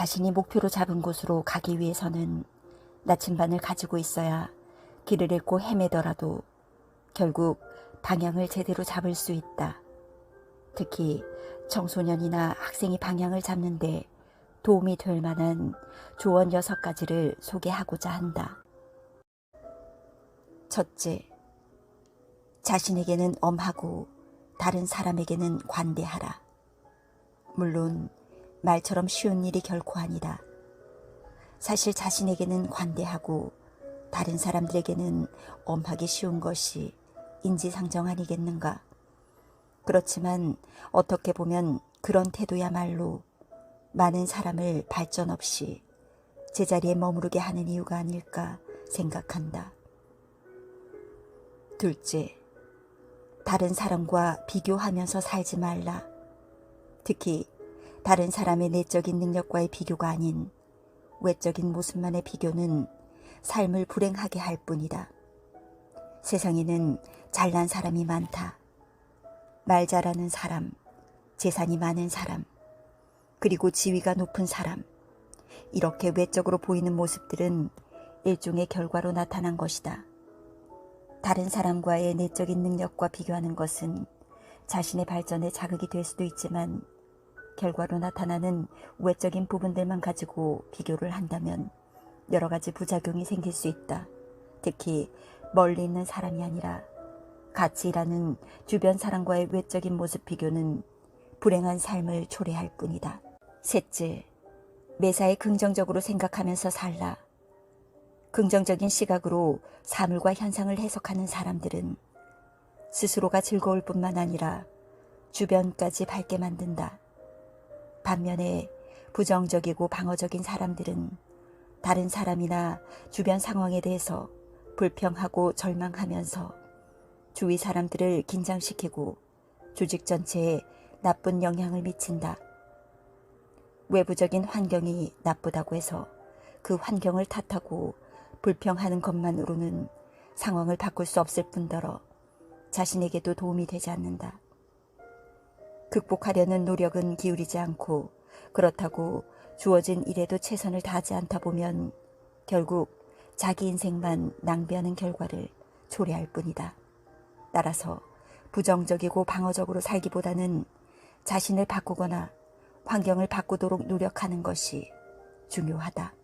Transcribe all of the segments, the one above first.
자신이 목표로 잡은 곳으로 가기 위해서는 나침반을 가지고 있어야 길을 잃고 헤매더라도 결국 방향을 제대로 잡을 수 있다. 특히 청소년이나 학생이 방향을 잡는데 도움이 될 만한 조언 여섯 가지를 소개하고자 한다. 첫째, 자신에게는 엄하고 다른 사람에게는 관대하라. 물론 말처럼 쉬운 일이 결코 아니다. 사실 자신에게는 관대하고 다른 사람들에게는 엄하기 쉬운 것이 인지상정 아니겠는가. 그렇지만 어떻게 보면 그런 태도야말로 많은 사람을 발전 없이 제자리에 머무르게 하는 이유가 아닐까 생각한다. 둘째, 다른 사람과 비교하면서 살지 말라. 특히 다른 사람의 내적인 능력과의 비교가 아닌 외적인 모습만의 비교는 삶을 불행하게 할 뿐이다. 세상에는 잘난 사람이 많다. 말 잘하는 사람, 재산이 많은 사람, 그리고 지위가 높은 사람. 이렇게 외적으로 보이는 모습들은 일종의 결과로 나타난 것이다. 다른 사람과의 내적인 능력과 비교하는 것은 자신의 발전에 자극이 될 수도 있지만 결과로 나타나는 외적인 부분들만 가지고 비교를 한다면 여러 가지 부작용이 생길 수 있다. 특히 멀리 있는 사람이 아니라 같이 일하는 주변 사람과의 외적인 모습 비교는 불행한 삶을 초래할 뿐이다. 셋째, 매사에 긍정적으로 생각하면서 살라. 긍정적인 시각으로 사물과 현상을 해석하는 사람들은 스스로가 즐거울 뿐만 아니라 주변까지 밝게 만든다. 반면에 부정적이고 방어적인 사람들은 다른 사람이나 주변 상황에 대해서 불평하고 절망하면서 주위 사람들을 긴장시키고 조직 전체에 나쁜 영향을 미친다. 외부적인 환경이 나쁘다고 해서 그 환경을 탓하고 불평하는 것만으로는 상황을 바꿀 수 없을 뿐더러 자신에게도 도움이 되지 않는다. 극복하려는 노력은 기울이지 않고 그렇다고 주어진 일에도 최선을 다하지 않다 보면 결국 자기 인생만 낭비하는 결과를 초래할 뿐이다. 따라서 부정적이고 방어적으로 살기보다는 자신을 바꾸거나 환경을 바꾸도록 노력하는 것이 중요하다.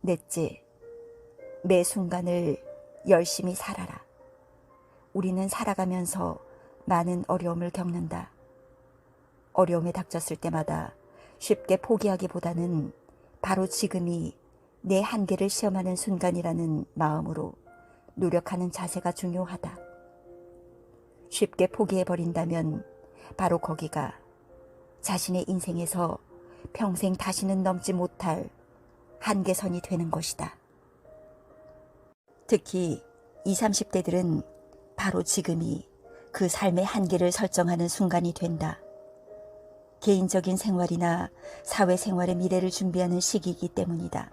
넷째, 매 순간을 열심히 살아라. 우리는 살아가면서 많은 어려움을 겪는다. 어려움에 닥쳤을 때마다 쉽게 포기하기보다는 바로 지금이 내 한계를 시험하는 순간이라는 마음으로 노력하는 자세가 중요하다. 쉽게 포기해버린다면 바로 거기가 자신의 인생에서 평생 다시는 넘지 못할 한계선이 되는 것이다. 특히 20, 30대들은 바로 지금이 그 삶의 한계를 설정하는 순간이 된다. 개인적인 생활이나 사회생활의 미래를 준비하는 시기이기 때문이다.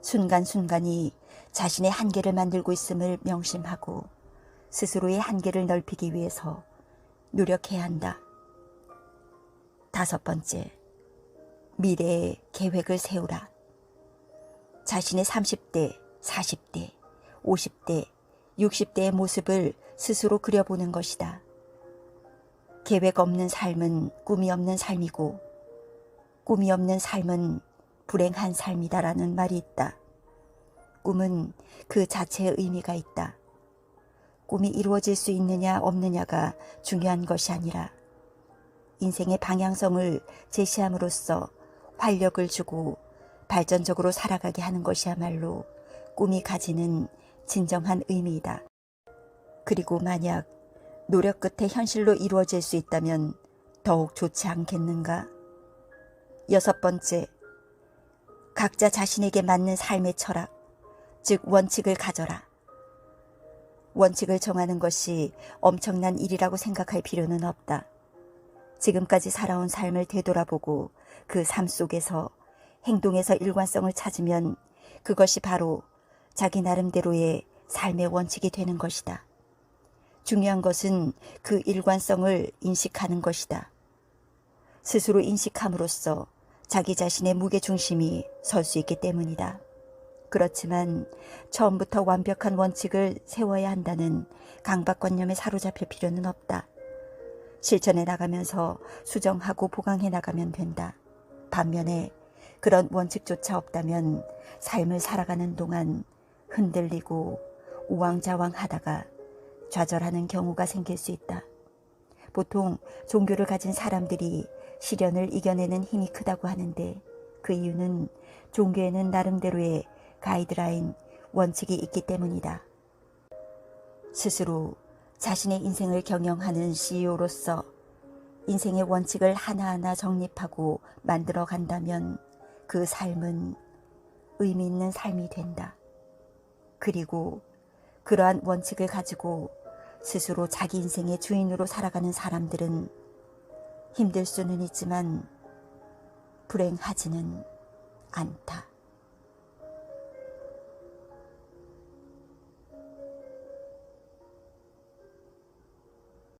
순간순간이 자신의 한계를 만들고 있음을 명심하고 스스로의 한계를 넓히기 위해서 노력해야 한다. 다섯 번째, 미래의 계획을 세우라. 자신의 30대, 40대, 50대, 60대의 모습을 스스로 그려보는 것이다. 계획 없는 삶은 꿈이 없는 삶이고, 꿈이 없는 삶은 불행한 삶이다라는 말이 있다. 꿈은 그 자체의 의미가 있다. 꿈이 이루어질 수 있느냐 없느냐가 중요한 것이 아니라 인생의 방향성을 제시함으로써 활력을 주고 발전적으로 살아가게 하는 것이야말로 꿈이 가지는 진정한 의미이다. 그리고 만약 노력 끝에 현실로 이루어질 수 있다면 더욱 좋지 않겠는가? 여섯 번째, 각자 자신에게 맞는 삶의 철학, 즉 원칙을 가져라. 원칙을 정하는 것이 엄청난 일이라고 생각할 필요는 없다. 지금까지 살아온 삶을 되돌아보고 그 삶 속에서 행동에서 일관성을 찾으면 그것이 바로 자기 나름대로의 삶의 원칙이 되는 것이다. 중요한 것은 그 일관성을 인식하는 것이다. 스스로 인식함으로써 자기 자신의 무게중심이 설 수 있기 때문이다. 그렇지만 처음부터 완벽한 원칙을 세워야 한다는 강박관념에 사로잡힐 필요는 없다. 실천해 나가면서 수정하고 보강해 나가면 된다. 반면에 그런 원칙조차 없다면 삶을 살아가는 동안 흔들리고 우왕좌왕 하다가 좌절하는 경우가 생길 수 있다. 보통 종교를 가진 사람들이 시련을 이겨내는 힘이 크다고 하는데 그 이유는 종교에는 나름대로의 가이드라인, 원칙이 있기 때문이다. 스스로 자신의 인생을 경영하는 CEO로서 인생의 원칙을 하나하나 정립하고 만들어 간다면 그 삶은 의미 있는 삶이 된다. 그리고 그러한 원칙을 가지고 스스로 자기 인생의 주인으로 살아가는 사람들은 힘들 수는 있지만 불행하지는 않다.